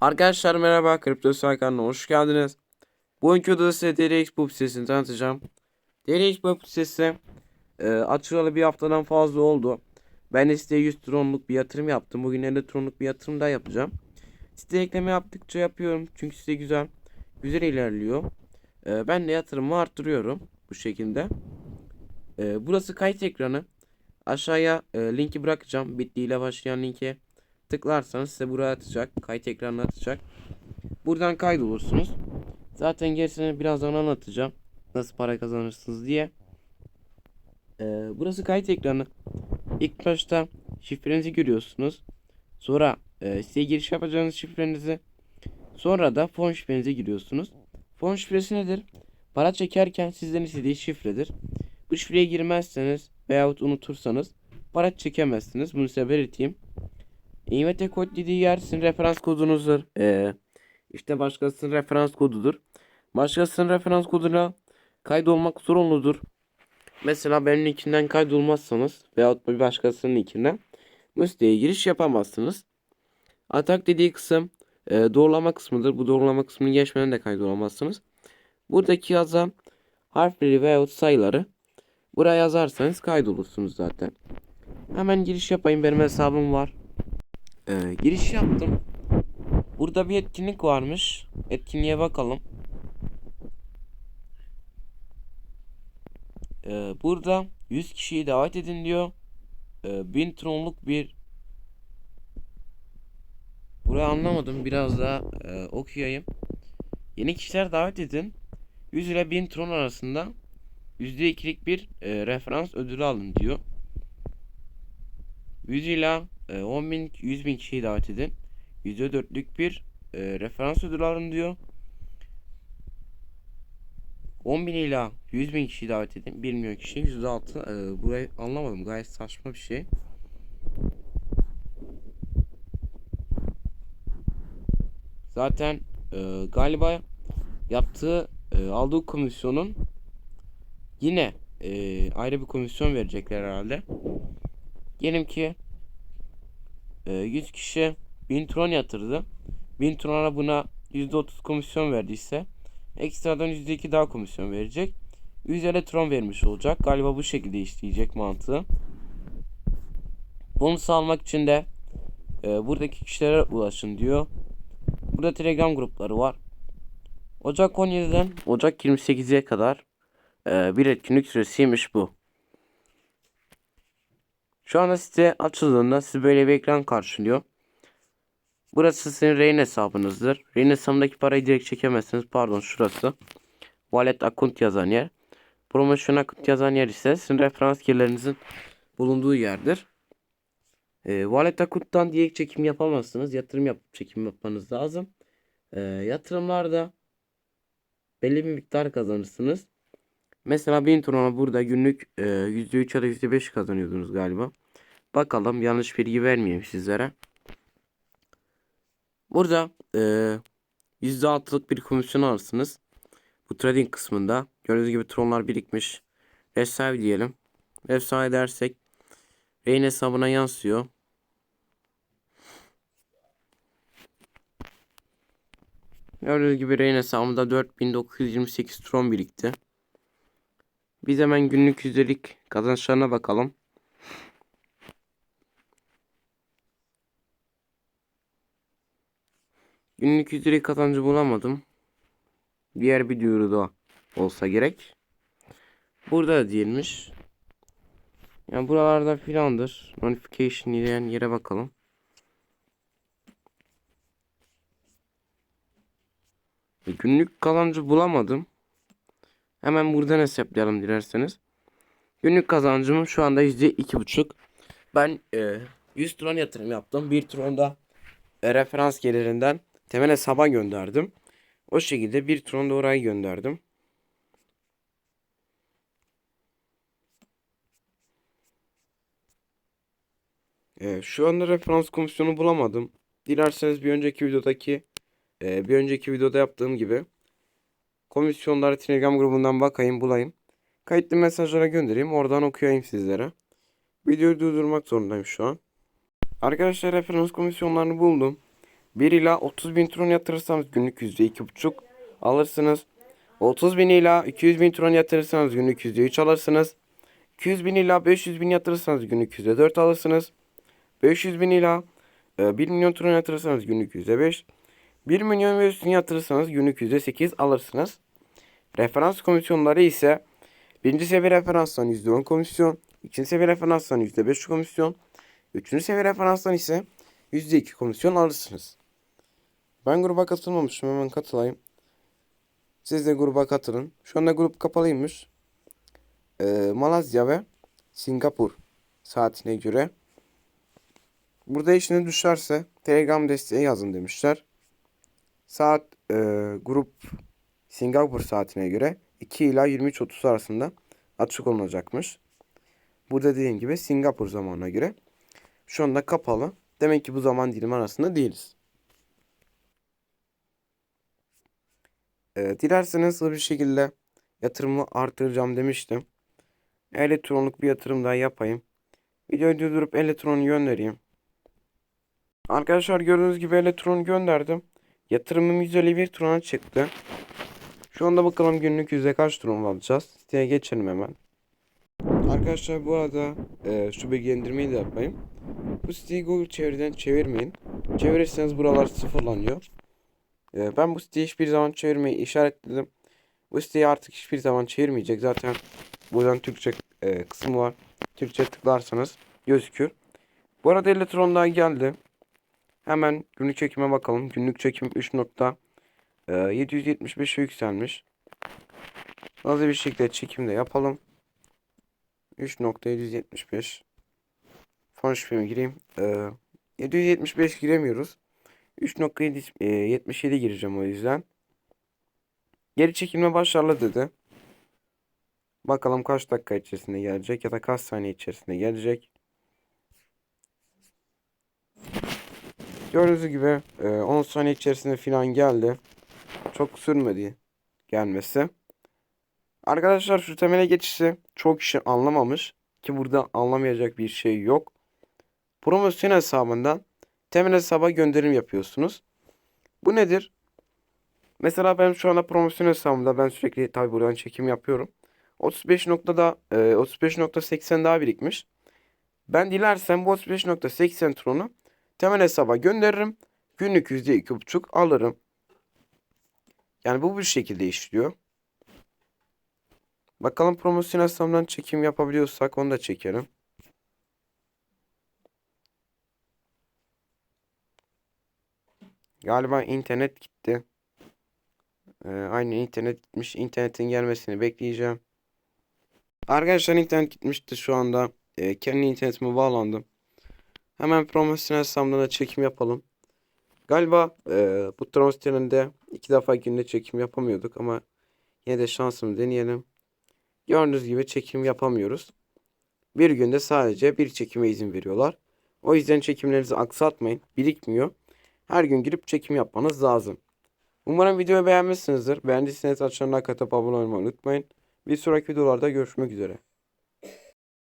Arkadaşlar merhaba Kripto Saykan'ına hoş geldiniz. Bugünkü videoda size DRX Pop sitesini tanıtacağım. DRX Pop sitesi e, açılalı bir haftadan fazla oldu. Ben de siteye 100 tronluk bir yatırım yaptım. Bugün 50 tronluk bir yatırım daha yapacağım. Site ekleme yaptıkça yapıyorum. Çünkü site güzel. Güzel ilerliyor. E, ben de yatırımı arttırıyorum. Bu şekilde. E, burası kayıt ekranı. Aşağıya e, linki bırakacağım. Bitly ile başlayan linke tıklarsanız size buraya atacak. Kayıt ekranına atacak. Buradan kaydolursunuz. Zaten gerisini birazdan anlatacağım. Nasıl para kazanırsınız diye. Ee, burası kayıt ekranı. İlk başta şifrenizi giriyorsunuz. Sonra e, siteye giriş yapacağınız şifrenizi. Sonra da fon şifrenizi giriyorsunuz. Fon şifresi nedir? Para çekerken sizden istediği şifredir. Bu şifreye girmezseniz veyahut unutursanız para çekemezsiniz. Bunu size belirteyim. İMT kod dediği yer sizin referans kodunuzdur. Ee, işte başkasının referans kodudur. Başkasının referans koduna kaydolmak zorunludur. Mesela benim linkinden kaydolmazsanız veyahut bir başkasının linkinden bu giriş yapamazsınız. Atak dediği kısım e, doğrulama kısmıdır. Bu doğrulama kısmını geçmeden de kaydolamazsınız. Buradaki yazan harfleri veyahut sayıları buraya yazarsanız kaydolursunuz zaten. Hemen giriş yapayım. Benim hesabım var. Ee, giriş yaptım. Burada bir etkinlik varmış. Etkinliğe bakalım. Ee, burada 100 kişiyi davet edin diyor. Ee, 1000 tronluk bir Burayı anlamadım. Biraz daha e, okuyayım. Yeni kişiler davet edin. 100 ile 1000 tron arasında %2'lik bir e, referans ödülü alın diyor. 100 ila e, 10 bin 100 bin kişiyi davet edin. %4'lük bir e, referans ödülü alın diyor. 10 bin ila 100 bin kişiyi davet edin. 1 milyon kişi %6 e, burayı anlamadım gayet saçma bir şey. Zaten e, galiba yaptığı e, aldığı komisyonun yine e, ayrı bir komisyon verecekler herhalde. Diyelim ki 100 kişi 1000 tron yatırdı. 1000 trona buna %30 komisyon verdiyse ekstradan %2 daha komisyon verecek. 100 tron vermiş olacak. Galiba bu şekilde işleyecek mantığı. Bunu sağlamak için de e, buradaki kişilere ulaşın diyor. Burada Telegram grupları var. Ocak 17'den Ocak 28'e kadar e, bir etkinlik süresiymiş bu. Şu anda site açıldığında sizi böyle bir ekran karşılıyor. Burası sizin Rain hesabınızdır. Rain hesabındaki parayı direkt çekemezsiniz. Pardon şurası. Wallet account yazan yer. Promosyon account yazan yer ise sizin referans yerlerinizin bulunduğu yerdir. E, wallet account'tan direkt çekim yapamazsınız. Yatırım yapıp çekim yapmanız lazım. E, yatırımlarda belli bir miktar kazanırsınız. Mesela 1000 trona burada günlük e, %3 ya da %5 kazanıyordunuz galiba. Bakalım yanlış bilgi vermeyeyim sizlere. Burada e, %6'lık bir komisyon alırsınız. Bu trading kısmında. Gördüğünüz gibi tronlar birikmiş. Reserve diyelim. Reserve dersek Rain hesabına yansıyor. Gördüğünüz gibi Rain hesabımda 4928 tron birikti. Biz hemen günlük yüzdelik kazançlarına bakalım. Günlük yüzdelik kazancı bulamadım. Diğer bir duyuruda olsa gerek. Burada da değilmiş. Yani buralarda filandır. Notification diyen yere bakalım. E, günlük kazancı bulamadım. Hemen buradan hesaplayalım dilerseniz. Günlük kazancım şu anda %2,5. Ben e, 100 tron yatırım yaptım. 1 tronda e, referans gelirinden temel hesaba gönderdim. O şekilde 1 tron da oraya gönderdim. E, şu anda referans komisyonu bulamadım. Dilerseniz bir önceki videodaki e, bir önceki videoda yaptığım gibi komisyonları Telegram grubundan bakayım bulayım. Kayıtlı mesajlara göndereyim. Oradan okuyayım sizlere. Videoyu durdurmak zorundayım şu an. Arkadaşlar referans komisyonlarını buldum. 1 ila 30 bin tron yatırırsanız günlük %2,5 alırsınız. 30 bin ila 200 bin tron yatırırsanız günlük %3 alırsınız. 200 bin ila 500 bin yatırırsanız günlük %4 alırsınız. 500 bin ila e, 1 milyon tron yatırırsanız günlük %5. 1 milyon ve üstüne yatırırsanız günlük %8 alırsınız. Referans komisyonları ise birinci seviye referanstan %10 komisyon, ikinci seviye referanstan %5 komisyon, üçüncü seviye referanstan ise %2 komisyon alırsınız. Ben gruba katılmamışım hemen katılayım. Siz de gruba katılın. Şu anda grup kapalıymış. Ee, Malezya ve Singapur saatine göre. Burada işine düşerse Telegram desteği yazın demişler. Saat e, grup Singapur saatine göre 2 ila 23.30 arasında açık olunacakmış. Burada dediğim gibi Singapur zamanına göre. Şu anda kapalı. Demek ki bu zaman dilimi arasında değiliz. Ee, dilerseniz hızlı bir şekilde yatırımı artıracağım demiştim. Elektronik bir yatırım daha yapayım. Videoyu durdurup elektronu göndereyim. Arkadaşlar gördüğünüz gibi elektron gönderdim. Yatırımım 151 trona çıktı. Şu anda bakalım günlük yüzde kaç tron alacağız. Siteye geçelim hemen. Arkadaşlar bu arada e, şu bilgilendirmeyi de yapayım. Bu siteyi Google çeviriden çevirmeyin. Çevirirseniz buralar sıfırlanıyor. E, ben bu siteyi hiçbir zaman çevirmeyi işaretledim. Bu siteyi artık hiçbir zaman çevirmeyecek. Zaten buradan Türkçe e, kısmı var. Türkçe tıklarsanız gözükür. Bu arada elektron daha geldi. Hemen günlük çekime bakalım. Günlük çekim 3 nokta e, 775'e yükselmiş. Hızlı bir şekilde çekim de yapalım. 3.775 Fon şifreme gireyim. Ee, 775 giremiyoruz. 3.77 gireceğim o yüzden. Geri çekilme başarılı dedi. Bakalım kaç dakika içerisinde gelecek ya da kaç saniye içerisinde gelecek. Gördüğünüz gibi e, 10 saniye içerisinde falan geldi. Çok sürmedi gelmesi. Arkadaşlar şu temele geçişi çok kişi anlamamış ki burada anlamayacak bir şey yok. Promosyon hesabından temel hesaba gönderim yapıyorsunuz. Bu nedir? Mesela ben şu anda promosyon hesabımda ben sürekli tabi buradan çekim yapıyorum. 35 noktada e, 35.80 daha birikmiş. Ben dilersem bu 35.80 tronu temel hesaba gönderirim. Günlük %2.5 alırım. Yani bu bir şekilde işliyor. Bakalım promosyon hesabından çekim yapabiliyorsak onu da çekerim. Galiba internet gitti. Ee, aynı internet gitmiş. İnternetin gelmesini bekleyeceğim. Arkadaşlar internet gitmişti şu anda. Ee, kendi internetime bağlandım. Hemen promosyon hesabından da çekim yapalım. Galiba e, bu transferinde iki defa günde çekim yapamıyorduk ama yine de şansımı deneyelim. Gördüğünüz gibi çekim yapamıyoruz. Bir günde sadece bir çekime izin veriyorlar. O yüzden çekimlerinizi aksatmayın. Birikmiyor. Her gün girip çekim yapmanız lazım. Umarım videoyu beğenmişsinizdir. Beğendiyseniz aşağıdan katıp abone olmayı unutmayın. Bir sonraki videolarda görüşmek üzere.